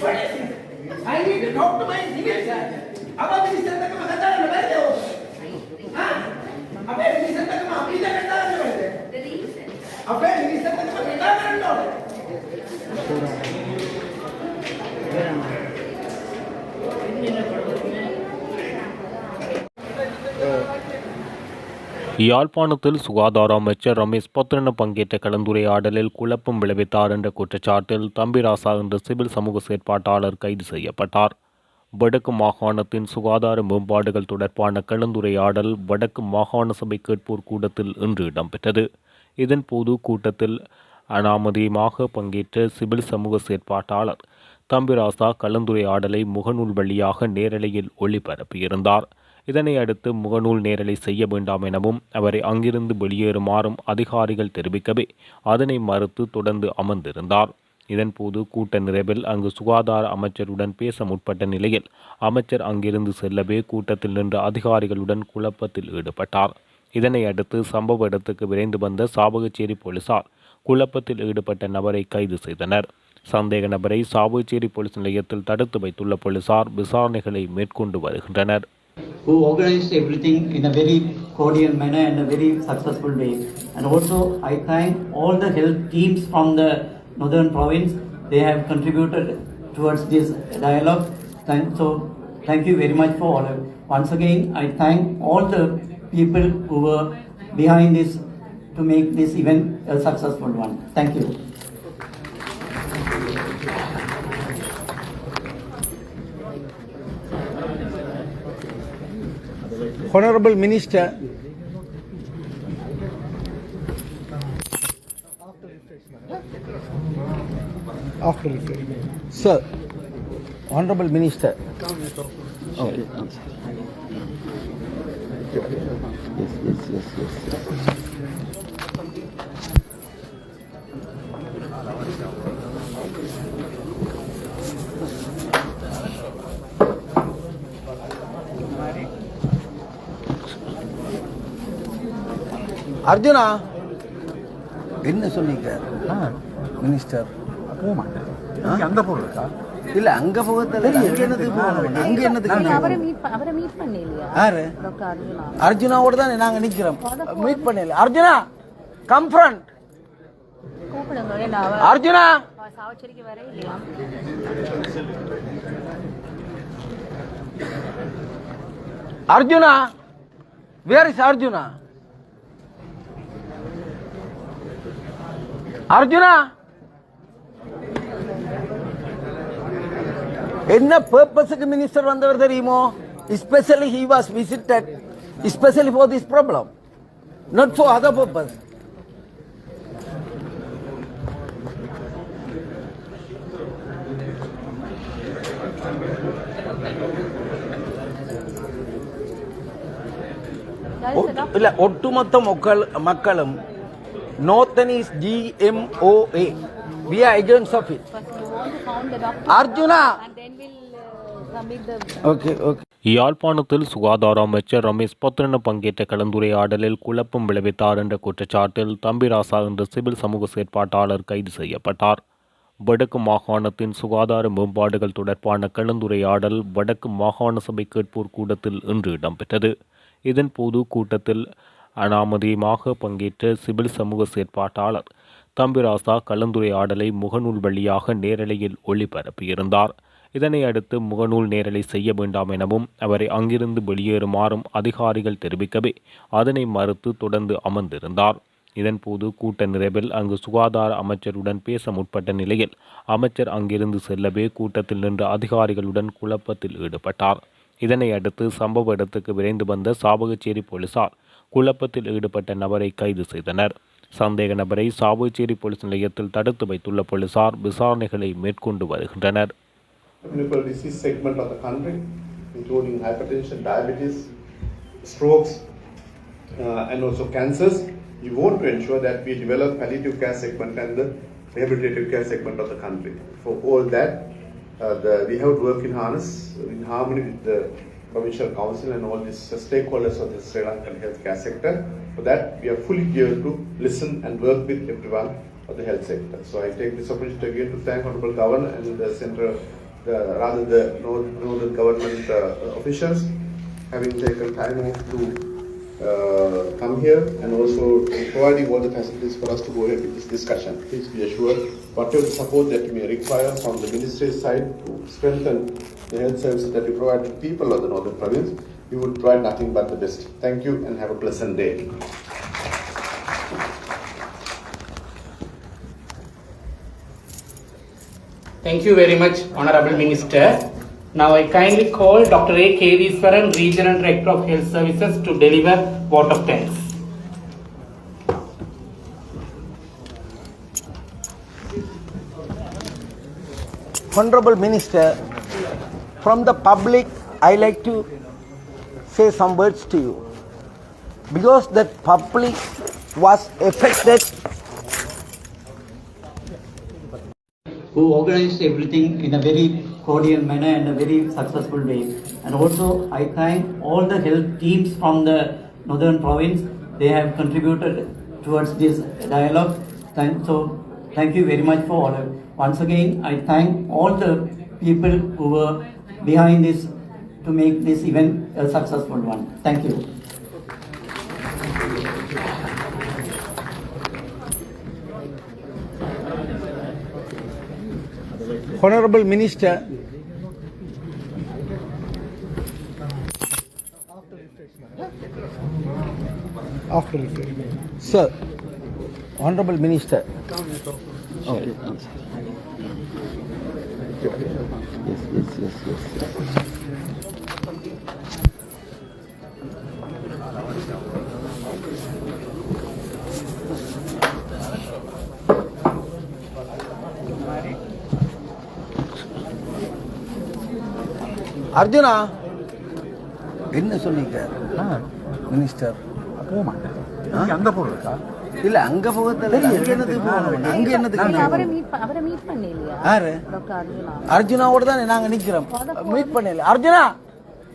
I need to talk to my minister about the minister का मसाला ना बैठे हो हाँ अबे minister का मैं अभी तक करता ना बैठे अबे minister का मैं करता ना बैठे யாழ்ப்பாணத்தில் சுகாதார அமைச்சர் ரமேஷ் பத்ரன பங்கேற்ற கலந்துரையாடலில் குழப்பம் விளைவித்தார் என்ற குற்றச்சாட்டில் தம்பிராசா என்ற சிவில் சமூக செயற்பாட்டாளர் கைது செய்யப்பட்டார். வடக்கு மாகாணத்தின் சுகாதார மேம்பாடுகள் தொடர்பான கலந்துரையாடல் வடக்கு மாகாண சபை கேட்போர் கூட்டத்தில் இன்று இடம்பெற்றது. இதன்போது கூட்டத்தில் அனாமதியமாக பங்கேற்ற சிவில் சமூக செயற்பாட்டாளர் தம்பிராசா கலந்துரையாடலை முகநூல் வழியாக நேரலையில் ஒளிபரப்பியிருந்தார். இதனை அடுத்து முகநூல் நேரலை செய்ய வேண்டாம் எனவும் அவரை அங்கிருந்து வெளியேறுமாறும் அதிகாரிகள் தெரிவிக்கவே அதனை மறுத்து தொடர்ந்து அமர்ந்திருந்தார். இதன்போது கூட்ட நிறைவில் அங்கு சுகாதார அமைச்சருடன் பேச முற்பட்ட நிலையில் அமைச்சர் அங்கிருந்து செல்லவே கூட்டத்தில் நின்ற அதிகாரிகளுடன் குழப்பத்தில் ஈடுபட்டார். இதனை அடுத்து சம்பவ இடத்துக்கு விரைந்து வந்த சாவகச்சேரி போலீசார் குழப்பத்தில் ஈடுபட்ட நபரை கைது செய்தனர். சந்தேக நபரை சாவுச்சேரி போலீஸ் நிலையத்தில் தடுத்து வைத்துள்ள போலீசார் விசாரணைகளை மேற்கொண்டு வருகின்றனர். Who organized everything in a very cordial manner and a very successful way. And also, I thank all the health teams from the northern province. They have contributed towards this dialogue. Thank, so, thank you very much for all. of- Once again, I thank all the people who were behind this to make this event a successful one. Thank you. Honorable Minister. After refreshment. Sir, Honorable Minister. Okay. Yes, yes, yes, yes. Arjuna? என்ன சொன்னீங்க minister போக மாட்டேன் அங்க போறதா இல்ல அங்க போகல அங்க என்னது போகணும்? அங்க என்னது அவரை மீட் அவரை மீட் பண்ணலையா? யாரு? அர்ஜுனா. அர்ஜுனாவோட தான் நாங்க நிக்கிறோம். மீட் பண்ணல அர்ஜுனா கம் ஃப்ரண்ட் அர்ஜுனா. அவ சாவச்சேரிக்கு வர இல்லையா? Arjuna. Where is Arjuna? Arjuna? என்ன பர்பஸுக்கு மினிஸ்டர் வந்தவர் தெரியுமோ? Specially he was visited specially for this problem not for other purpose. இல்ல ஒட்டுமொத்த மக்கள் மக்களும் the doctor Arjuna and then we'll uh, submit the okay okay யாழ்ப்பாணத்தில் சுகாதார அமைச்சர் ரமேஷ் பொத்ரன பங்கேற்ற கலந்துரையாடலில் குழப்பம் விளைவித்தார் என்ற குற்றச்சாட்டில் தம்பிராசா என்ற சிவில் சமூக செயற்பாட்டாளர் கைது செய்யப்பட்டார். வடக்கு மாகாணத்தின் சுகாதார மேம்பாடுகள் தொடர்பான கலந்துரையாடல் வடக்கு மாகாண சபை கேட்போர் கூட்டத்தில் இன்று இடம்பெற்றது. இதன்போது கூட்டத்தில் அனாமதியமாக பங்கேற்ற சிவில் சமூக செயற்பாட்டாளர் தம்பிராசா கலந்துரையாடலை முகநூல் வழியாக நேரலையில் ஒளிபரப்பியிருந்தார். இதனை அடுத்து முகநூல் நேரலை செய்ய வேண்டாம் எனவும் அவரை அங்கிருந்து வெளியேறுமாறும் அதிகாரிகள் தெரிவிக்கவே அதனை மறுத்து தொடர்ந்து அமர்ந்திருந்தார். இதன்போது கூட்ட நிறைவில் அங்கு சுகாதார அமைச்சருடன் பேச முற்பட்ட நிலையில் அமைச்சர் அங்கிருந்து செல்லவே கூட்டத்தில் நின்ற அதிகாரிகளுடன் குழப்பத்தில் ஈடுபட்டார். இதனை அடுத்து சம்பவ இடத்துக்கு விரைந்து வந்த சாவகச்சேரி போலீசார் குழப்பத்தில் ஈடுபட்ட நபரை கைது செய்தனர் சந்தேக நபரை சாவுச்சேரி போலீஸ் நிலையத்தில் தடுத்து வைத்துள்ள போலீசார் விசாரணைகளை மேற்கொண்டு வருகின்றனர் communicable disease segment of the country, including hypertension, diabetes, strokes, uh, and also cancers. We want to ensure that we develop palliative care segment and the rehabilitative care segment of the country. For all that, uh, the, we have to work in harness, in harmony with the provincial council and all these stakeholders of the Sri Lankan healthcare sector. For that, we are fully geared to listen and work with everyone of the health sector. So I take this opportunity again to thank Honorable Governor and the Central the, rather the north- northern government uh, officials having taken time off to uh, come here and also providing all the facilities for us to go ahead with this discussion. Please be assured, whatever support that you may require from the ministry's side to strengthen the health services that you provide to people of the northern province, we would provide nothing but the best. Thank you and have a pleasant day. Thank you very much, Honorable Minister. Now I kindly call Dr. A. Kediswaran, Regional Director of Health Services to deliver vote of thanks. Honorable Minister, from the public, I like to say some words to you. Because the public was affected who organized everything in a very cordial manner and a very successful way. And also, I thank all the health teams from the northern province. They have contributed towards this dialogue. Thank, so, thank you very much for all. Once again, I thank all the people who were behind this to make this event a successful one. Thank you. Honorable Minister, after refreshment. Sir, Honorable Minister. Okay. Yes, yes, yes, yes, yes. Arjuna? என்ன சொன்னீங்க minister. போக மாட்டேன். அங்க போறதா இல்ல அங்க போகல அங்க என்னது போகணும்? அங்க என்னது அவரை மீட் அவரை மீட் பண்ணலையா? யாரு? அர்ஜுனாவோட தான் நாங்க நிக்கிறோம். மீட் பண்ணல அர்ஜுனா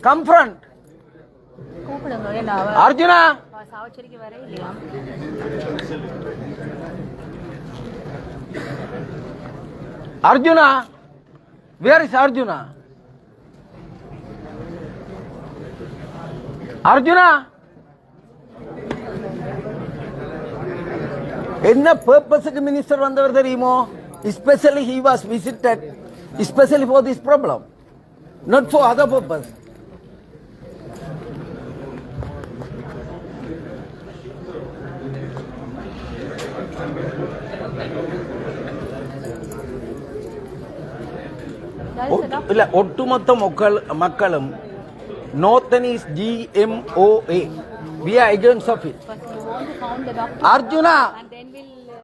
கம் ஃப்ரண்ட் கூப்பிடுங்க ஏன்னா அவர் அர்ஜுனா. அவர் சாவச்சேரிக்கு வர இல்லையா? Arjuna. Where is Arjuna? Arjuna? என்ன பர்பஸுக்கு மினிஸ்டர் வந்தவர் தெரியுமோ? Specially he was visited specially for this problem not for other purpose. இல்ல ஒட்டுமொத்த மக்கள் மக்களும் Northern is GMOA. We are against of it. Arjuna,